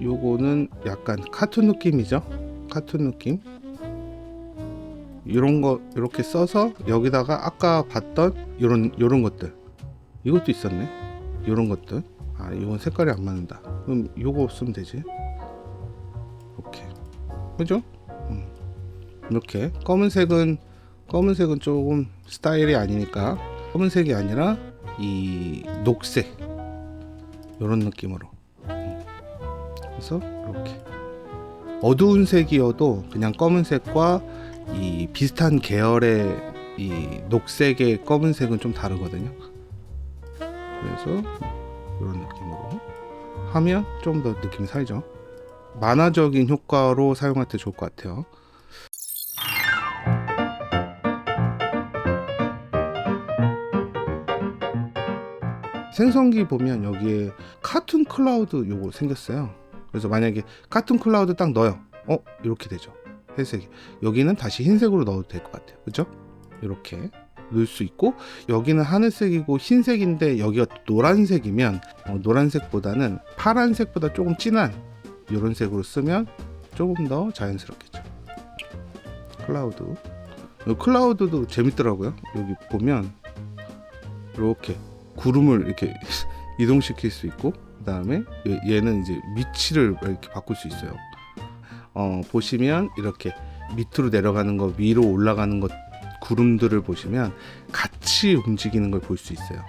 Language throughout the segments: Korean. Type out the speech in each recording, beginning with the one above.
요거는 약간 카툰 느낌이죠? 카툰 느낌? 이런 거 이렇게 써서 여기다가 아까 봤던 요런 요런 것들. 이것도 있었네. 요런 것들. 아 이건 색깔이 안 맞는다. 그럼 요거 쓰면 되지? 이렇게 그죠? 음. 이렇게 검은색은 검은색은 조금 스타일이 아니니까 검은색이 아니라 이 녹색 요런 느낌으로 음. 그래서 이렇게 어두운 색이어도 그냥 검은색과 이 비슷한 계열의 이 녹색의 검은색은 좀 다르거든요. 그래서 이런 느낌으로 하면 좀 더 느낌이 살죠. 만화적인 효과로 사용할 때 좋을 것 같아요. 생성기 보면 여기에 카툰 클라우드 요거 생겼어요. 그래서 만약에 카툰 클라우드 딱 넣어요. 어 이렇게 되죠. 회색이 여기는 다시 흰색으로 넣어도 될 것 같아요. 그죠? 이렇게 넣을 수 있고 여기는 하늘색이고 흰색인데 여기가 노란색이면 어, 노란색보다는 파란색보다 조금 진한 이런 색으로 쓰면 조금 더 자연스럽겠죠. 클라우드 이 클라우드도 재밌더라고요. 여기 보면 이렇게 구름을 이렇게 이동시킬 수 있고 그 다음에 얘는 이제 위치를 이렇게 바꿀 수 있어요. 어, 보시면 이렇게 밑으로 내려가는 거 위로 올라가는 것 구름들을 보시면 같이 움직이는 걸 볼 수 있어요.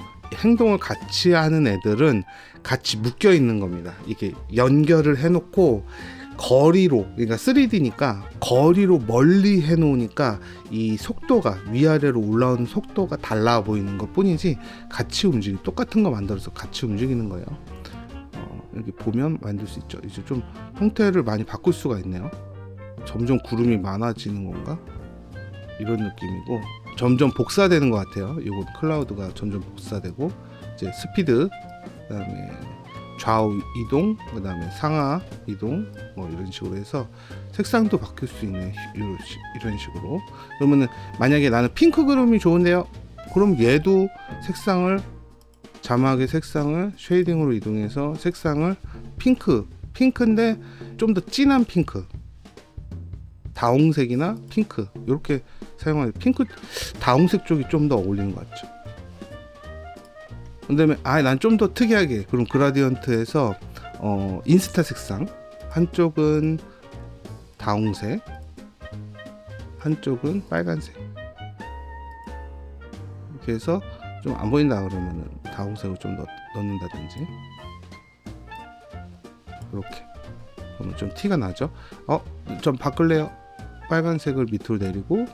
행동을 같이 하는 애들은 같이 묶여 있는 겁니다. 이게 연결을 해놓고 거리로 그러니까 3D니까 거리로 멀리 해놓으니까 이 속도가 위아래로 올라오는 속도가 달라 보이는 것 뿐이지 같이 움직이 똑같은 거 만들어서 같이 움직이는 거예요. 어, 여기 보면 만들 수 있죠. 이제 좀 형태를 많이 바꿀 수가 있네요. 점점 구름이 많아지는 건가? 이런 느낌이고 점점 복사되는 것 같아요. 이건 클라우드가 점점 복사되고 이제 스피드 그다음에 좌우 이동 그 다음에 상하 이동 뭐 이런 식으로 해서 색상도 바뀔 수 있는 이런, 식으로 그러면은 만약에 나는 핑크 그림이 좋은데요. 그럼 얘도 색상을 자막의 색상을 쉐이딩으로 이동해서 색상을 핑크 핑크인데 좀 더 진한 핑크 다홍색이나 핑크 이렇게 사용하는 핑크 다홍색 쪽이 좀 더 어울리는 것 같죠. 그다음에 아 난 좀 더 특이하게 그럼 그라디언트에서 어 인스타 색상. 한쪽은 다홍색 한쪽은 빨간색. 이렇게 해서 좀 안 보인다 그러면은 다홍색을 좀 넣, 넣는다든지. 이렇게. 그러면 좀 티가 나죠? 어 좀 바꿀래요? 빨간색을 밑으로 내리고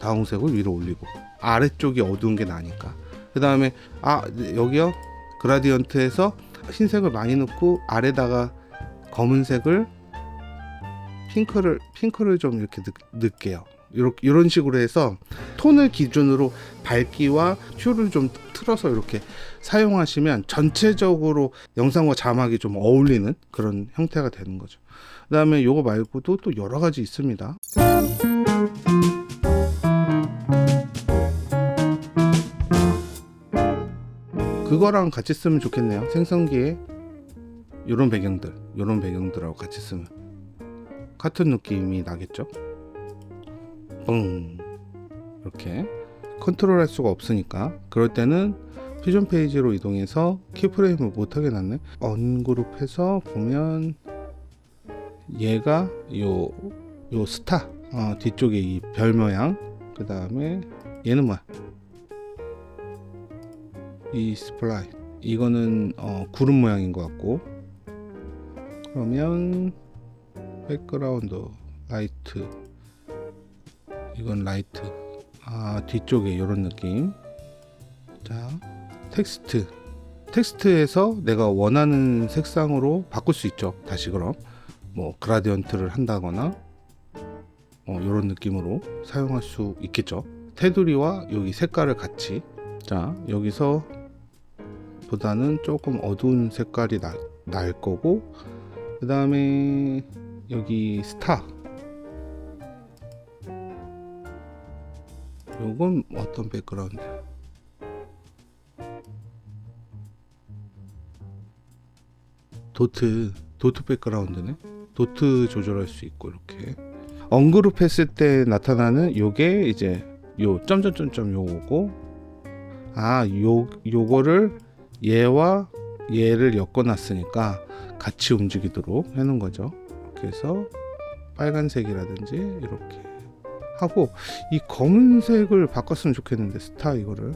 다홍색을 위로 올리고 아래쪽이 어두운 게 나니까 그 다음에 아 여기요 그라디언트에서 흰색을 많이 넣고 아래다가 검은색을 핑크를 핑크를 좀 이렇게 넣, 넣을게요 이렇게 이런 식으로 해서 톤을 기준으로 밝기와 퓨를 좀 틀어서 이렇게 사용하시면 전체적으로 영상과 자막이 좀 어울리는 그런 형태가 되는 거죠. 그다음에 요거 말고도 또 여러 가지 있습니다. 그거랑 같이 쓰면 좋겠네요. 생성기에 요런 배경들, 요런 배경들하고 같이 쓰면 같은 느낌이 나겠죠. 뻥 이렇게 컨트롤 할 수가 없으니까 그럴 때는 퓨전 페이지로 이동해서 키프레임을 못하게 놨네 언그룹해서 보면 얘가 요, 요 스타 어, 뒤쪽에 이 별 모양 그 다음에 얘는 뭐야 이 스플라이 이거는 어, 구름 모양인 것 같고. 그러면 백그라운드 라이트 이건 라이트 아 뒤쪽에 이런 느낌. 자 텍스트 텍스트에서 내가 원하는 색상으로 바꿀 수 있죠. 다시 그럼. 뭐 그라디언트를 한다거나 어, 이런 느낌으로 사용할 수 있겠죠. 테두리와 여기 색깔을 같이 자 여기서 보다는 조금 어두운 색깔이 나, 날 거고 그 다음에 여기 스타 요건 어떤 백그라운드? 도트 도트 백그라운드네. 도트 조절할 수 있고 이렇게 언그룹 했을 때 나타나는 요게 이제 요 점점점점 요거고 아 요 요거를 얘와 얘를 엮어 놨으니까 같이 움직이도록 해 놓은 거죠. 그래서 빨간색이라든지 이렇게 하고 이 검은색을 바꿨으면 좋겠는데 스타 이거를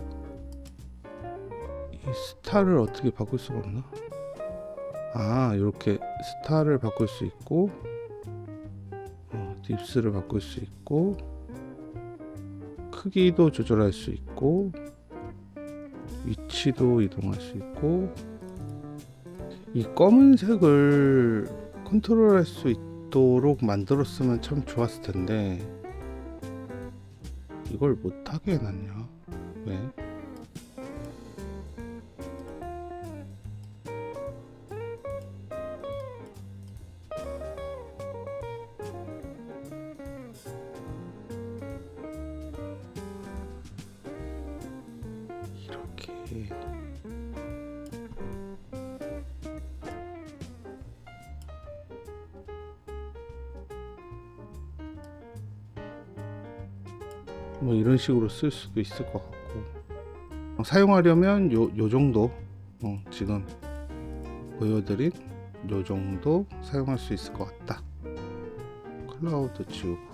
이 스타를 어떻게 바꿀 수가 없나? 아 이렇게 스타를 바꿀 수 있고 어, 딥스를 바꿀 수 있고 크기도 조절할 수 있고 위치도 이동할 수 있고 이 검은색을 컨트롤할 수 있도록 만들었으면 참 좋았을 텐데 이걸 못하게 해놨냐 왜? 뭐 이런 식으로 쓸 수도 있을 것 같고. 어, 사용하려면 요, 요 정도 어, 지금 보여드린 요 정도 사용할 수 있을 것 같다. 클라우드 지우고.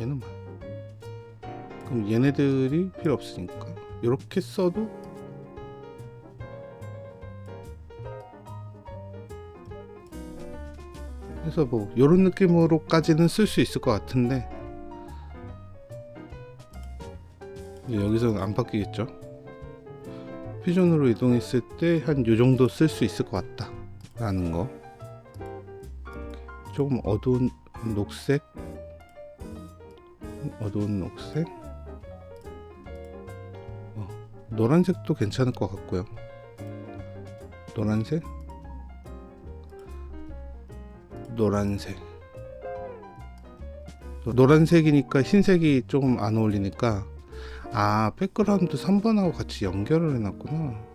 얘는 뭐야? 그럼 얘네들이 필요 없으니까 이렇게 써도 그래서 뭐 이런 느낌으로까지는 쓸 수 있을 것 같은데 여기서는 안 바뀌겠죠? 퓨전으로 이동했을 때 한 요 정도 쓸 수 있을 것 같다 라는 거. 조금 어두운 녹색? 어두운 녹색? 어, 노란색도 괜찮을 것 같고요. 노란색? 노란색. 노란색이니까 흰색이 조금 안 어울리니까 아 백그라운드 3번하고 같이 연결을 해놨구나.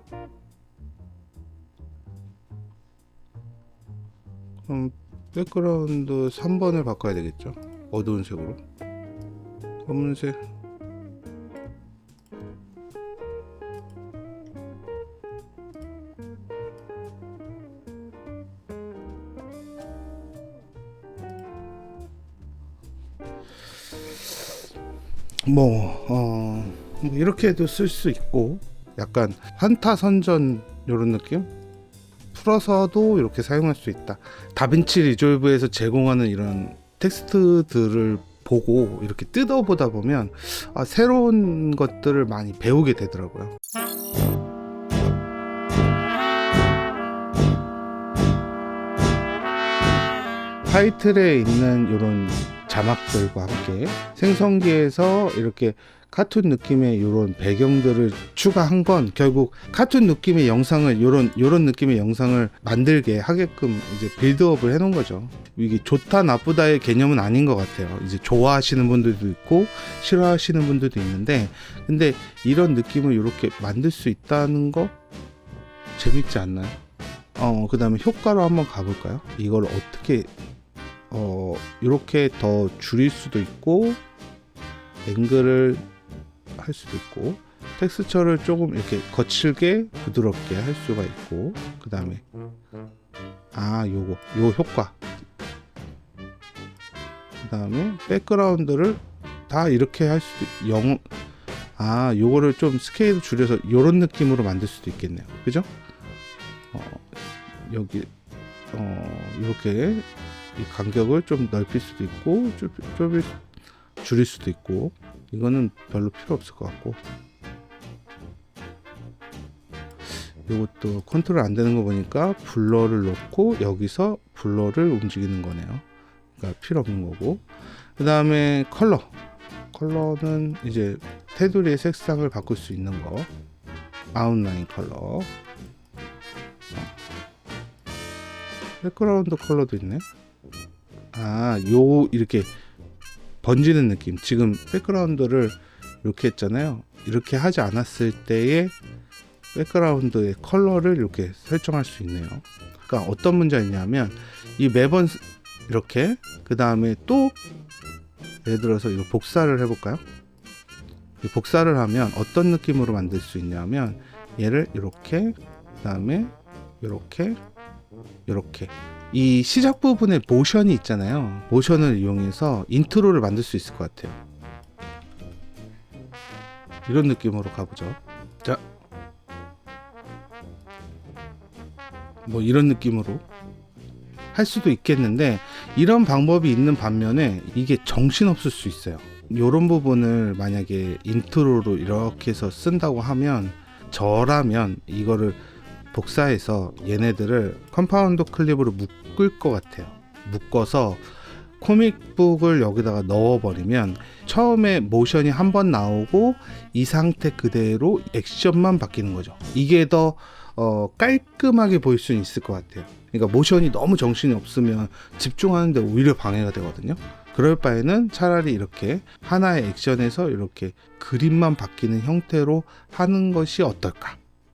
그럼 백그라운드 3번을 바꿔야 되겠죠? 어두운 색으로. 검은색 뭐, 어, 뭐 이렇게도 쓸 수 있고 약간 한타 선전 이런 느낌? 풀어서도 이렇게 사용할 수 있다. 다빈치 리졸브에서 제공하는 이런 텍스트들을 보고 이렇게 뜯어보다 보면 아, 새로운 것들을 많이 배우게 되더라고요. 타이틀에 있는 이런 자막들과 함께 생성기에서 이렇게 카툰 느낌의 이런 배경들을 추가한 건 결국 카툰 느낌의 영상을 이런 이런 느낌의 영상을 만들게 하게끔 이제 빌드업을 해놓은 거죠. 이게 좋다 나쁘다의 개념은 아닌 것 같아요. 이제 좋아하시는 분들도 있고 싫어하시는 분들도 있는데 근데 이런 느낌을 이렇게 만들 수 있다는 거 재밌지 않나요? 어 그 다음에 효과로 한번 가볼까요? 이걸 어떻게 어 이렇게 더 줄일 수도 있고 앵글을 할 수도 있고 텍스처를 조금 이렇게 거칠게 부드럽게 할 수가 있고 그 다음에 아 요거 요 효과. 그 다음에 백그라운드를 다 이렇게 할 수도 영, 아 요거를 좀 스케일 줄여서 요런 느낌으로 만들 수도 있겠네요. 그죠? 어, 여기 어 이렇게 이 간격을 좀 넓힐 수도 있고 좁, 좁일 줄일 수도 있고 이거는 별로 필요 없을 것 같고. 이것도 컨트롤 안 되는 거 보니까 블러를 놓고 여기서 블러를 움직이는 거네요. 그러니까 필요 없는 거고. 그 다음에 컬러. 컬러는 이제 테두리의 색상을 바꿀 수 있는 거. 아웃라인 컬러 백그라운드 컬러도 있네 아 요 이렇게 번지는 느낌. 지금 백그라운드를 이렇게 했잖아요. 이렇게 하지 않았을 때의 백그라운드의 컬러를 이렇게 설정할 수 있네요. 그러니까 어떤 문제가 있냐면 이 매번 스- 이렇게 그 다음에 또 예를 들어서 이거 복사를 해볼까요? 이 복사를 하면 어떤 느낌으로 만들 수 있냐면 얘를 이렇게 그 다음에 이렇게 이렇게 이 시작 부분에 모션이 있잖아요. 모션을 이용해서 인트로를 만들 수 있을 것 같아요. 이런 느낌으로 가보죠. 자, 뭐 이런 느낌으로 할 수도 있겠는데 이런 방법이 있는 반면에 이게 정신 없을 수 있어요. 이런 부분을 만약에 인트로로 이렇게 해서 쓴다고 하면 저라면 이거를 복사해서 얘네들을 컴파운드 클립으로 묶을 것 같아요. 묶어서 코믹북을 여기다가 넣어버리면 처음에 모션이 한 번 나오고 이 상태 그대로 액션만 바뀌는 거죠. 이게 더 어, 깔끔하게 보일 수는 있을 것 같아요. 그러니까 모션이 너무 정신이 없으면 집중하는데 오히려 방해가 되거든요. 그럴 바에는 차라리 이렇게 하나의 액션에서 이렇게 그림만 바뀌는 형태로 하는 것이 어떨까?